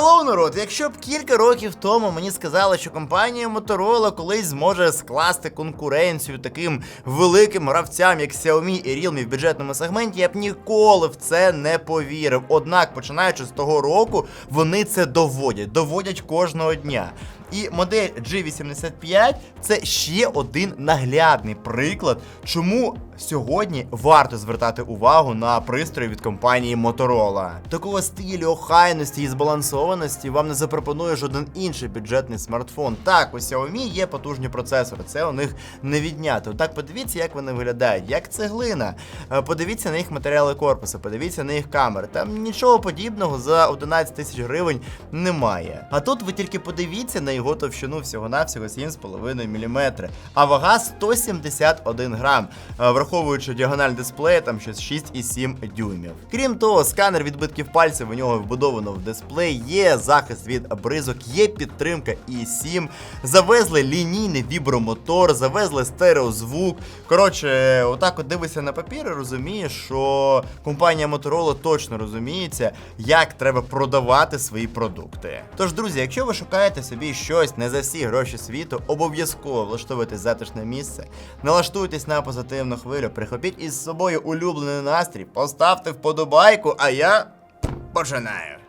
Hello, народ! Якщо б кілька років тому мені сказали, що компанія Motorola колись зможе скласти конкуренцію таким великим гравцям, як Xiaomi і Realme в бюджетному сегменті, я б ніколи в це не повірив. Однак, починаючи з того року, вони це доводять, доводять кожного дня. І модель G85 це ще один наглядний приклад, чому сьогодні варто звертати увагу на пристрої від компанії Motorola. Такого стилю, охайності і збалансованості вам не запропонує жоден інший бюджетний смартфон. Так, у Xiaomi є потужні процесори, це у них не віднято. Так, подивіться, як вони виглядають, як цеглина. Е, Подивіться на їх матеріали корпусу, подивіться на їх камери. Там нічого подібного за 11 тисяч гривень немає. А тут ви тільки подивіться на його товщину всього-навсього 7,5 мм, а вага 171 грам, е, враховуючи діагональ дисплея, там щось 6,7 дюймів. Крім того, сканер відбитків пальців у нього вбудовано в дисплей, є захист від бризок, є підтримка i7, завезли лінійний вібромотор, завезли стереозвук. Коротше, отак от дивишся на папір і розумієш, що компанія Motorola точно розуміється, як треба продавати свої продукти. Тож, друзі, якщо ви шукаєте собі щось не за всі гроші світу, обов'язково влаштовуйте затишне місце, налаштуйтесь на позитивну хвилю, прихопіть із собою улюблений настрій, поставте вподобайку, а я починаю.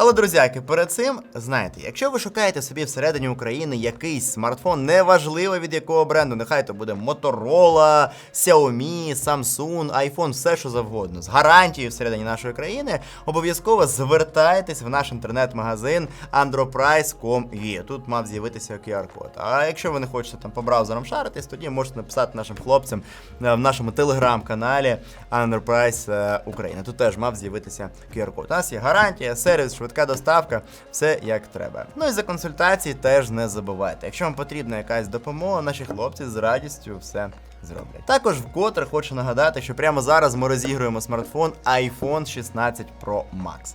Але, друзяки, перед цим знаєте, якщо ви шукаєте собі всередині України якийсь смартфон, неважливо від якого бренду, нехай то буде Motorola, Xiaomi, Samsung, iPhone, все що завгодно, з гарантією всередині нашої країни, обов'язково звертайтесь в наш інтернет-магазин androprice.com.ua. Тут мав з'явитися QR-код. А якщо ви не хочете там по браузерам шаритись, тоді можете написати нашим хлопцям е, в нашому телеграм-каналі Underprice е, Україна. Тут теж мав з'явитися QR-код. У нас є гарантія, сервіс, швидка доставка, все як треба. Ну і за консультації теж не забувайте. Якщо вам потрібна якась допомога, наші хлопці з радістю все зроблять. Також вкотре хочу нагадати, що прямо зараз ми розігруємо смартфон iPhone 16 Pro Max.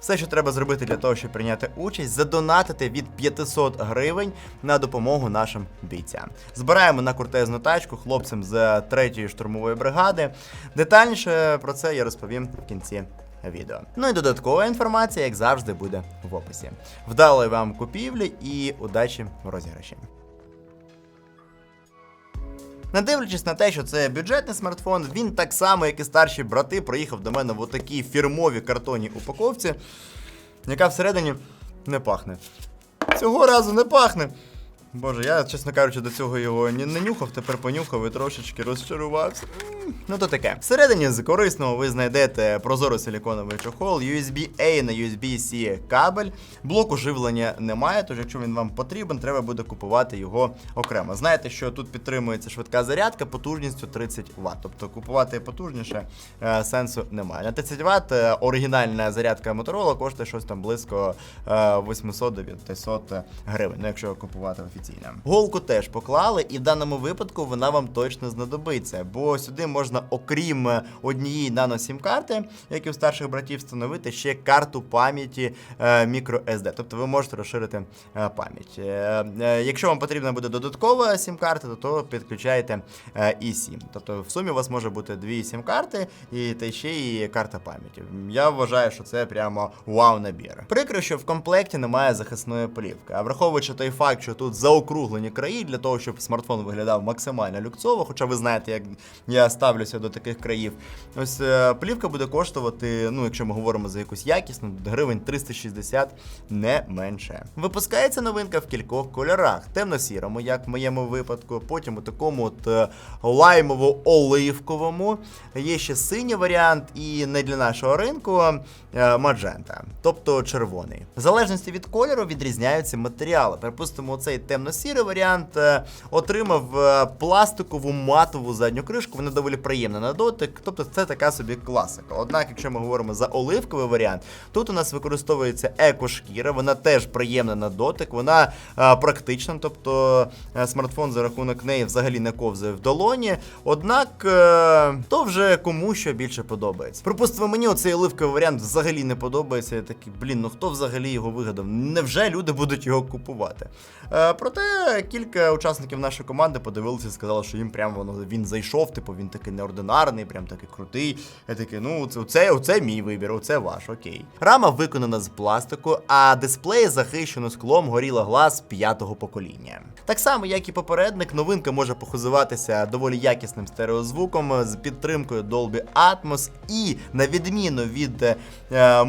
Все, що треба зробити для того, щоб прийняти участь, задонатити від 500 гривень на допомогу нашим бійцям. Збираємо на куртезну тачку хлопцям з 3-ї штурмової бригади. Детальніше про це я розповім в кінці відео. Ну і додаткова інформація, як завжди, буде в описі. Вдалої вам купівлі і удачі в розіграші. Не дивлячись на те, що це бюджетний смартфон, він так само, як і старші брати, приїхав до мене в отакій фірмовій картонній упаковці, яка всередині не пахне. Цього разу не пахне. Боже, я, чесно кажучи, до цього його не, не нюхав, тепер понюхав і трошечки розчарувався. Ну то таке. Всередині з корисного ви знайдете прозорий силіконовий чохол, USB-A на USB-C кабель. Блоку живлення немає, тож якщо він вам потрібен, треба буде купувати його окремо. Знаєте, що тут підтримується швидка зарядка потужністю 30 Вт. Тобто купувати потужніше е, сенсу немає. На 30 Вт е, оригінальна зарядка Motorola коштує щось там близько е, 800-900 гривень. Ну, якщо купувати офіційно. Голку теж поклали, і в даному випадку вона вам точно знадобиться, бо сюди можна, окрім однієї нано-сім-карти, як і у старших братів, встановити ще карту пам'яті е, microSD. Тобто ви можете розширити е, пам'ять. Е, е, якщо вам потрібна буде додаткова сім-карта, то, то підключаєте е, і 7 Тобто в сумі у вас може бути дві сім-карти і та ще і карта пам'яті. Я вважаю, що це прямо вау-набір. Прикро, що в комплекті немає захисної плівки. А враховуючи той факт, що тут заокруглені краї для того, щоб смартфон виглядав максимально люксово, хоча ви знаєте, як я ставлюся до таких країв. Ось е, плівка буде коштувати, ну якщо ми говоримо за якусь якісну, гривень 360 не менше. Випускається новинка в кількох кольорах: темно-сірому, як в моєму випадку, потім у такому от е, лаймово-оливковому. Є ще синій варіант, і не для нашого ринку е, маджента, тобто червоний. В залежності від кольору відрізняються матеріали. Припустимо, цей темно-сірий варіант е, отримав е, пластикову матову задню кришку. Вона доволі приємна на дотик. Тобто це така собі класика. Однак, якщо ми говоримо за оливковий варіант, тут у нас використовується екошкіра, вона теж приємна на дотик, вона е, практична, тобто смартфон за рахунок неї взагалі не ковзає в долоні. Однак то вже кому що більше подобається. Припустимо, мені оцей оливковий варіант взагалі не подобається. Я такий, блін, ну хто взагалі його вигадав? Невже люди будуть його купувати? Проте Проте кілька учасників нашої команди подивилися і сказали, що їм прямо воно він зайшов, типу він такий неординарний, прям такий крутий. Я такий, ну це, це, оце мій вибір, оце ваш, окей. Рама виконана з пластику, а дисплей захищено склом горіла глаз п'ятого покоління. Так само, як і попередник, новинка може похизуватися доволі якісним стереозвуком з підтримкою Dolby Atmos і на відміну від е, е,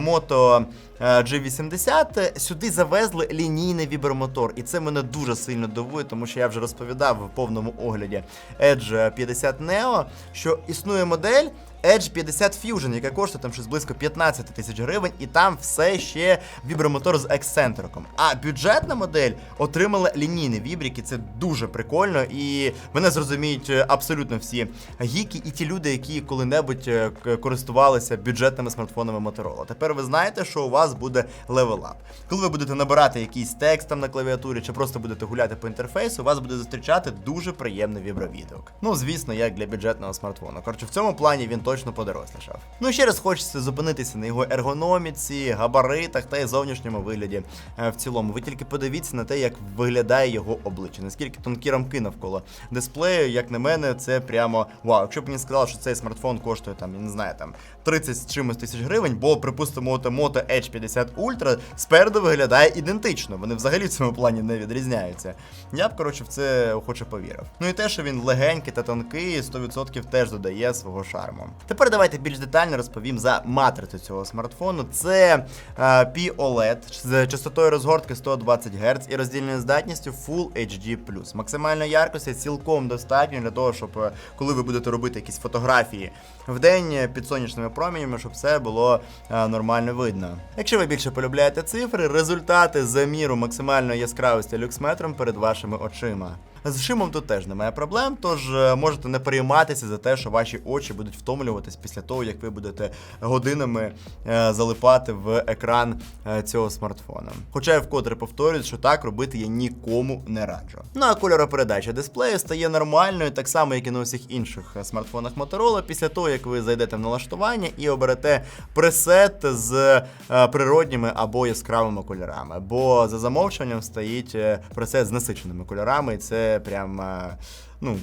G80, сюди завезли лінійний вібромотор, і це мене дуже сильно дивує, тому що я вже розповідав в повному огляді Edge 50 Neo, що існує модель. Edge 50 Fusion, яка коштує там щось близько 15 тисяч гривень, і там все ще вібромотор з ексцентриком. А бюджетна модель отримала лінійний вібрік, і це дуже прикольно. І мене зрозуміють е, абсолютно всі гіки і ті люди, які коли-небудь е, користувалися бюджетними смартфонами Motorola. Тепер ви знаєте, що у вас буде up. Коли ви будете набирати якийсь текст там на клавіатурі, чи просто будете гуляти по інтерфейсу, у вас буде зустрічати дуже приємний вібровідгук. Ну, звісно, як для бюджетного смартфону. Коротше, в цьому плані він точно подорослішав. Ну ще раз хочеться зупинитися на його ергономіці, габаритах та й зовнішньому вигляді е, в цілому. Ви тільки подивіться на те, як виглядає його обличчя, наскільки тонкі рамки навколо дисплею, як на мене, це прямо вау. Якщо б мені сказали, що цей смартфон коштує там, я не знаю, там 30 з чимось тисяч гривень, бо припустимо, от Moto Edge 50 Ultra спереду виглядає ідентично. Вони взагалі в цьому плані не відрізняються. Я б коротше в це охоче повірив. Ну і те, що він легенький та тонкий, 100% теж додає свого шарму. Тепер давайте більш детально розповім за матрицю цього смартфону. Це е, P-OLED з частотою розгортки 120 Гц і роздільною здатністю Full HD+. Максимальної яркості цілком достатньо для того, щоб е, коли ви будете робити якісь фотографії в день е, під сонячними променями, щоб все було нормально видно. Якщо ви більше полюбляєте цифри, результати заміру максимальної яскравості люксметром перед вашими очима. З шимом тут теж немає проблем, тож е, можете не перейматися за те, що ваші очі будуть втомлюватись після того, як ви будете годинами е, залипати в екран е, цього смартфона. Хоча я вкотре повторюю, що так робити я нікому не раджу. Ну а кольоропередача дисплею стає нормальною, так само, як і на усіх інших смартфонах Motorola, після того, як ви зайдете в налаштування і оберете пресет з природніми або яскравими кольорами. Бо за замовчуванням стоїть пресет з насиченими кольорами, і це прям. е, ну.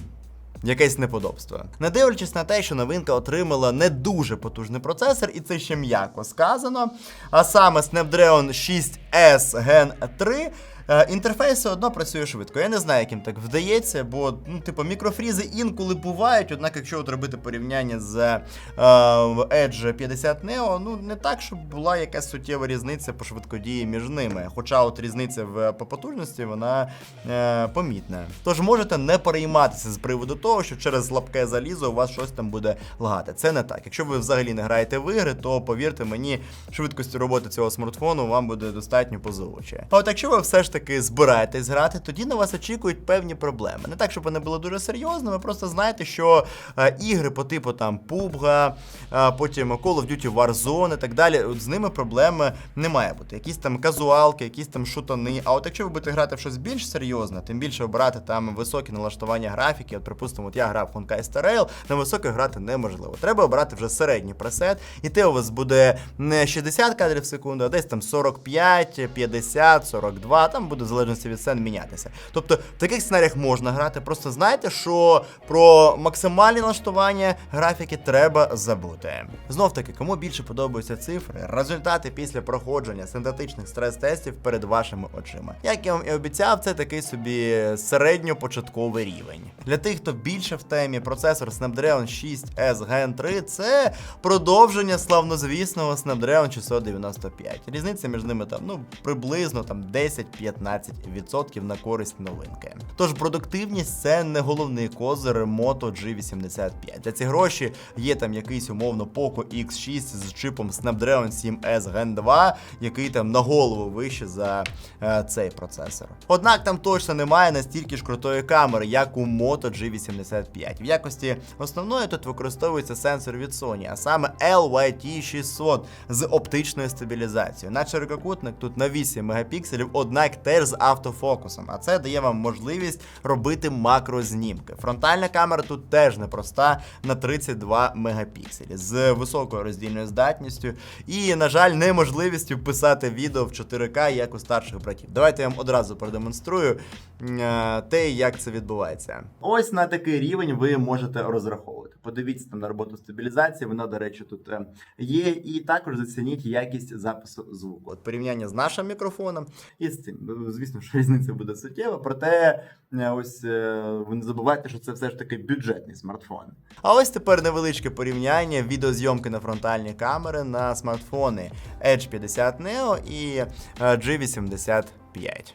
Якесь неподобство. Не дивлячись на те, що новинка отримала не дуже потужний процесор, і це ще м'яко сказано. А саме Snapdragon 6S Gen 3. Е, Інтерфейс все одно працює швидко. Я не знаю, як їм так вдається, бо ну, типу, мікрофрізи інколи бувають, однак, якщо от робити порівняння з е, Edge 50 Neo, ну не так, щоб була якась суттєва різниця по швидкодії між ними. Хоча от різниця в по потужності вона е, помітна. Тож можете не перейматися з приводу того, що через слабке залізо у вас щось там буде лагати. Це не так. Якщо ви взагалі не граєте в ігри, то повірте мені, швидкості роботи цього смартфону вам буде достатньо позовуче. А от якщо ви все ж таки збираєтесь грати, тоді на вас очікують певні проблеми. Не так, щоб вони були дуже серйозними, просто знайте, що е, ігри по типу там PUBG, е, потім Call of Duty Warzone і так далі, з ними проблеми не має бути. Якісь там казуалки, якісь там шутани. А от якщо ви будете грати в щось більш серйозне, тим більше обирати там високі налаштування графіки, от припустимо, от я грав Honkai Star Rail, на високих грати неможливо. Треба обирати вже середній пресет, і те у вас буде не 60 кадрів в секунду, а десь там 45, 50, 42, там буде в залежності від сцен мінятися. Тобто в таких сценаріях можна грати, просто знайте, що про максимальні налаштування графіки треба забути. Знов таки, кому більше подобаються цифри, результати після проходження синтетичних стрес-тестів перед вашими очима. Як я вам і обіцяв, це такий собі середньопочатковий рівень. Для тих, хто більше в темі, процесор Snapdragon 6S Gen 3 це продовження славнозвісного Snapdragon 695. Різниця між ними там ну приблизно там 10-15% на користь новинки. Тож продуктивність це не головний козир Moto G85. За ці гроші є там якийсь умовно Poco X6 з чипом Snapdragon 7S Gen 2, який там на голову вище за е, цей процесор. Однак там точно немає настільки ж крутої камери, як у Moto G85. В якості основної тут використовується сенсор від Sony, а саме LYT600 з оптичною стабілізацією. На ширококутник тут на 8 мегапікселів, однак теж з автофокусом, а це дає вам можливість робити макрознімки. Фронтальна камера тут теж непроста на 32 мегапікселі з високою роздільною здатністю і, на жаль, неможливістю писати відео в 4К, як у старших братів. Давайте я вам одразу продемонструю е, те, як це відбувається. Ось на такий рівень ви можете розраховувати. Подивіться там на роботу стабілізації, вона, до речі, тут е, є. І також зацініть якість запису звуку. От порівняння з нашим мікрофоном і з цим. Звісно, що різниця буде суттєва, проте е, ось е, ви не забувайте, що це все ж таки бюджетний смартфон. А ось тепер невеличке порівняння відеозйомки на фронтальні камери на смартфони Edge 50 Neo і е, G85.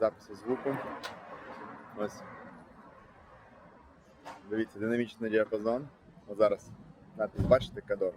запису звуку. Ось. Дивіться, динамічний діапазон. От зараз. Бачите, кадор.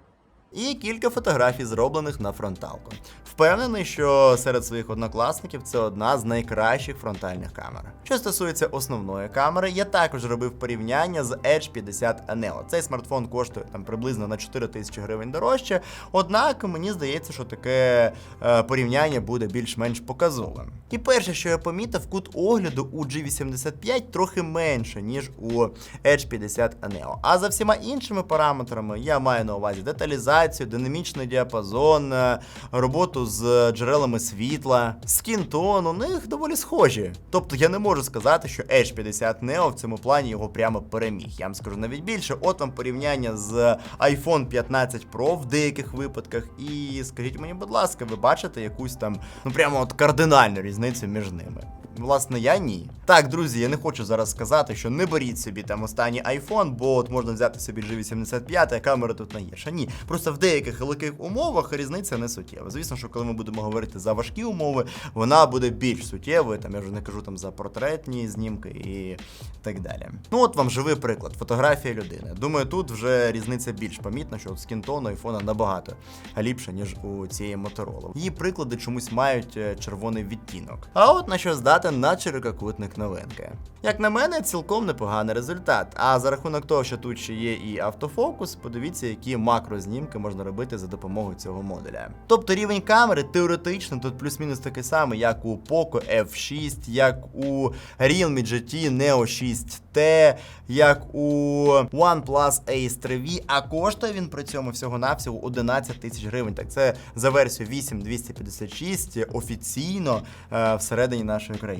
І кілька фотографій, зроблених на фронталку. Впевнений, що серед своїх однокласників це одна з найкращих фронтальних камер. Що стосується основної камери, я також робив порівняння з Edge 50 Neo. Цей смартфон коштує там приблизно на 4 тисячі гривень дорожче. Однак мені здається, що таке е, порівняння буде більш-менш показовим. І перше, що я помітив, кут огляду у G85 трохи менше, ніж у Edge 50 Neo. А за всіма іншими параметрами я маю на увазі деталізацію, динамічний діапазон, е, роботу з джерелами світла, скінтон, у них доволі схожі. Тобто я не можу сказати, що Edge 50 Neo в цьому плані його прямо переміг. Я вам скажу навіть більше. От вам порівняння з iPhone 15 Pro в деяких випадках. І скажіть мені, будь ласка, ви бачите якусь там ну прямо от кардинальну різницю між ними? Власне, я ні. Так, друзі, я не хочу зараз сказати, що не беріть собі там останній iPhone, бо от можна взяти собі G85, а камера тут не гірша. Ні. Просто в деяких великих умовах різниця не суттєва. Звісно, що коли ми будемо говорити за важкі умови, вона буде більш суттєвою. Там я вже не кажу там за портретні знімки і так далі. Ну от вам живий приклад, фотографія людини. Думаю, тут вже різниця більш помітна, що скінтон айфона набагато ліпше, ніж у цієї Motorola. Її приклади чомусь мають е, червоний відтінок. А от на що здати на ширококутник новинки. Як на мене, цілком непоганий результат. А за рахунок того, що тут ще є і автофокус, подивіться, які макрознімки можна робити за допомогою цього модуля. Тобто рівень камери теоретично тут плюс-мінус такий самий, як у Poco F6, як у Realme GT Neo 6T, як у OnePlus Ace 3V, а коштує він при цьому всього-навсього 11 тисяч гривень. Так це за версію 8256 офіційно е, всередині нашої країни.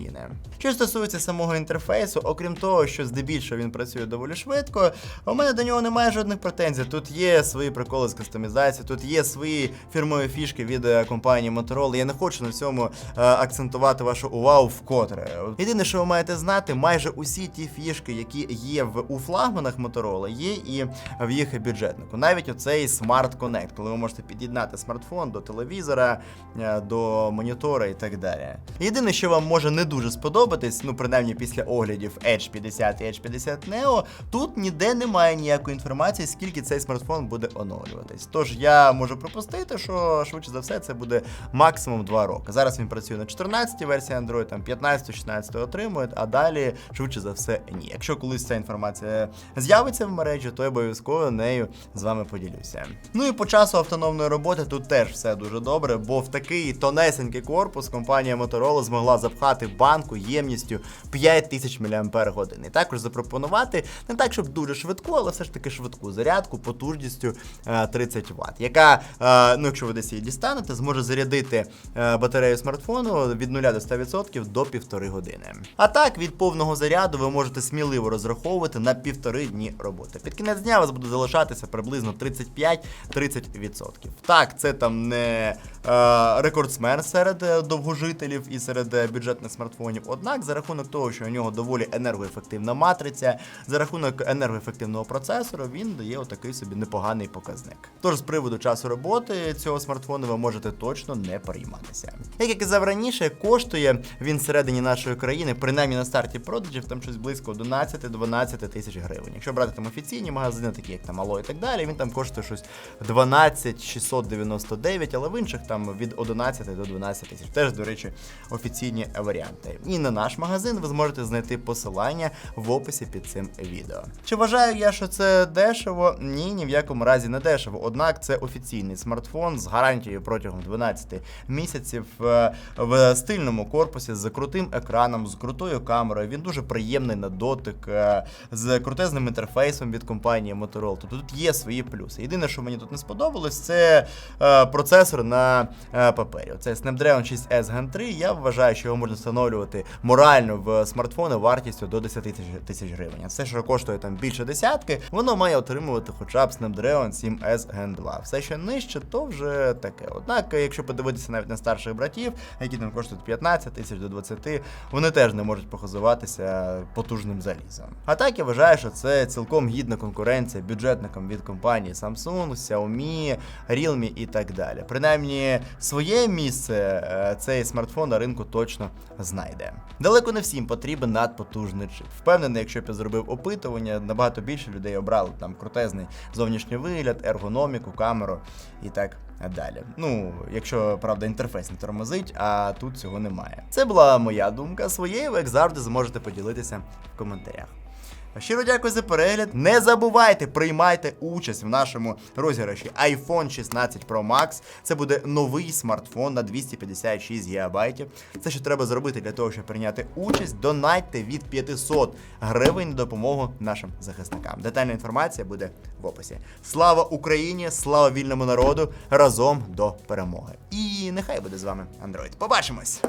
Що стосується самого інтерфейсу, окрім того, що здебільшого він працює доволі швидко, у мене до нього немає жодних претензій. Тут є свої приколи з кастомізації, тут є свої фірмові фішки від е, компанії Motorola. Я не хочу на цьому е, акцентувати вашу увагу вкотре. Єдине, що ви маєте знати, майже усі ті фішки, які є в у флагманах Motorola, є і в їх бюджетнику. Навіть оцей Smart Connect, коли ви можете під'єднати смартфон до телевізора, е, до монітора і так далі. Єдине, що вам може не дуже сподобатись, ну принаймні після оглядів Edge 50 і Edge 50 Neo, тут ніде немає ніякої інформації, скільки цей смартфон буде оновлюватись. Tож я можу пропустити, що швидше за все це буде максимум 2 роки. Зараз він працює на 14-й версії Android, там 15-16 отримують, а далі швидше за все ні. Якщо колись ця інформація з'явиться в мережі, то я обов'язково нею з вами поділюся. Ну і по часу автономної роботи тут теж все дуже добре, бо в такий тонесенький корпус компанія Motorola змогла запхати банку ємністю 5000 мАч. І також запропонувати не так, щоб дуже швидку, але все ж таки швидку зарядку потужністю е, 30 Вт, яка, е, ну якщо ви десь її дістанете, зможе зарядити е, батарею смартфону від 0 до 100% до півтори години. А так, від повного заряду ви можете сміливо розраховувати на півтори дні роботи. Під кінець дня у вас буде залишатися приблизно 35-30%. Так, це там не е, рекордсмен серед е, довгожителів і серед е, бюджетних смартфонів. Однак, за рахунок того, що у нього доволі енергоефективна матриця, за рахунок енергоефективного процесора, він дає отакий собі непоганий показник. Тож з приводу часу роботи цього смартфону ви можете точно не перейматися. Як я казав раніше, коштує він всередині нашої країни, принаймні на старті продажів, там щось близько 11-12 тисяч гривень. Якщо брати там офіційні магазини, такі як там Ало і так далі, він там коштує щось 12 699, але в інших там там від 11 до 12 тисяч. Теж, до речі, офіційні варіанти. І на наш магазин ви зможете знайти посилання в описі під цим відео. Чи вважаю я, що це дешево? Ні, ні в якому разі не дешево. Однак це офіційний смартфон з гарантією протягом 12 місяців е, в стильному корпусі з крутим екраном, з крутою камерою. Він дуже приємний на дотик, е, з крутезним інтерфейсом від компанії Motorola. Тобто тут є свої плюси. Єдине, що мені тут не сподобалось, це е, процесор на е, папері. Це Snapdragon 6S Gen 3. Я вважаю, що його можна встановлювати морально в смартфони вартістю до 10 тисяч тисяч гривень. Все, що коштує там більше десятки, воно має отримувати хоча б Snapdragon 7S Gen 2. Все, що нижче, то вже таке. Однак, якщо подивитися навіть на старших братів, які там коштують 15 тисяч до 20, вони теж не можуть похизуватися потужним залізом. А так я вважаю, що це цілком гідна конкуренція бюджетникам від компанії Samsung, Xiaomi, Realme і так далі. Принаймні, своє місце е, цей смартфон на ринку точно знайде. Далеко не всім потрібен надпотужний чип. Впевнений, якщо б я зробив опитування, набагато більше людей обрали там крутезний зовнішній вигляд, ергономіку, камеру і так далі. Ну, якщо правда інтерфейс не тормозить, а тут цього немає. Це була моя думка. Своєю, як завжди, зможете поділитися в коментарях. Щиро дякую за перегляд. Не забувайте, приймайте участь в нашому розіграші iPhone 16 Pro Max. Це буде новий смартфон на 256 ГБ. Це що треба зробити для того, щоб прийняти участь. Донайте від 500 гривень на допомогу нашим захисникам. Детальна інформація буде в описі. Слава Україні! Слава вільному народу! Разом до перемоги! І нехай буде з вами Android. Побачимось!